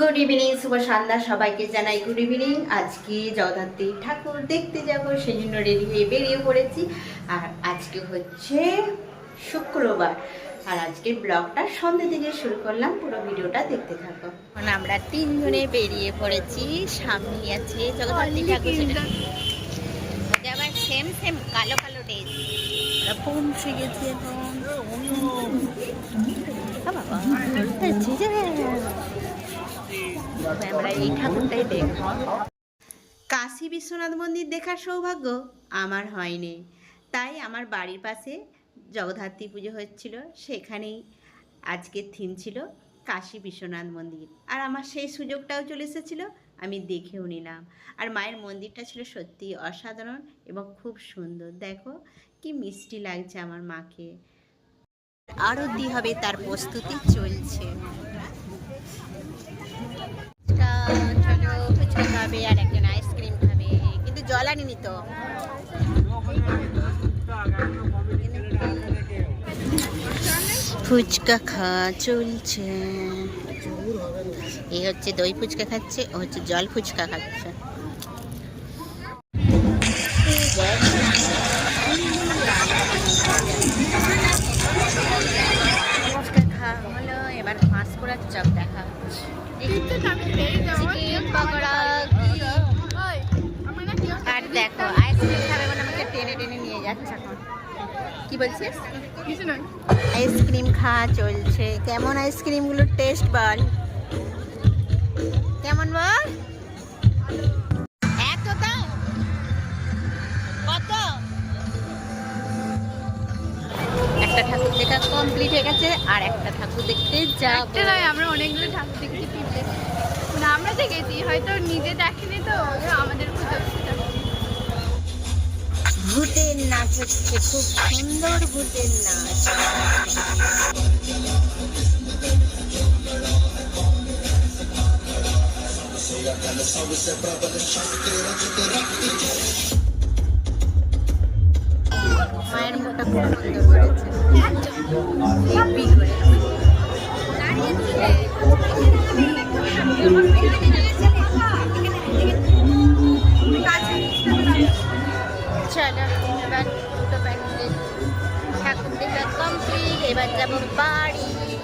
Good evening শুভ সন্ধ্যা সবাইকে জানাই good evening আজকে জগদ্ধাত্রী ঠাকুর দেখতে যাব সেই জন্য রেডি হয়ে বেরিয়ে পড়েছি। আর আজকে হচ্ছে শুক্রবার। আর আজকে ব্লগটা সন্ধ্যে থেকে শুরু করলাম পুরো ভিডিওটা দেখতে থাকো। এখন আমরা তিনজনে বেরিয়ে পড়েছি। সামনে আছে জগদ্ধাত্রী ঠাকুর আবার সেম সেম কালো কালো ড্রেস পৌঁছে গেছি এখন। কাশী বিশ্বনাথ মন্দির দেখার সৌভাগ্য আমার হয়নি। তাই আমার বাড়ির পাশে জগদ্ধাত্রী পুজো হচ্ছিল, সেখানেই আজকের থিম ছিল কাশী বিশ্বনাথ মন্দির। আর আমার সেই সুযোগটাও চলে এসেছিল, আমি দেখেও নিলাম। আর মায়ের মন্দিরটা ছিল সত্যি অসাধারণ এবং খুব সুন্দর। দেখো, কি মিষ্টি লাগছে আমার মাকে। আরতি হবে তার প্রস্তুতি চলছে। চলো ফুচকা খাবে, আর একজন আইসক্রিম খাবে। কিন্তু জল আনিনি তো। ফুচকা খাওয়া চলছে। এই হচ্ছে দই ফুচকা খাচ্ছে, ও হচ্ছে জল ফুচকা খাচ্ছে। ফুচকা খাওয়া হলো, এবার পাঁশকুড়ার চপ দেখা টেনে টেনে নিয়ে যাচ্ছে এখন কি বলছিস? আইসক্রিম খাওয়া চলছে। কেমন আইসক্রিমগুলোর টেস্ট বল? কেমন বল? এত দাম কত? একটা ঠাকুর দেখা কমপ্লিট হয়ে গেছে আর একটা ঠাকুর দেখতে যাব। আমরা অনেকগুলো ঠাকুর দেখেছি আমরা দেখেছি হয়তো নিজে দেখিনি তো। ভূতের নাচ হচ্ছে খুব সুন্দর ভূতের নাচ। মায়ের মতো করেছে চলো এবার দুটো প্যান্ডেল ঠাকুর দেখা কমপ্লিট এবার যাব বাড়ি।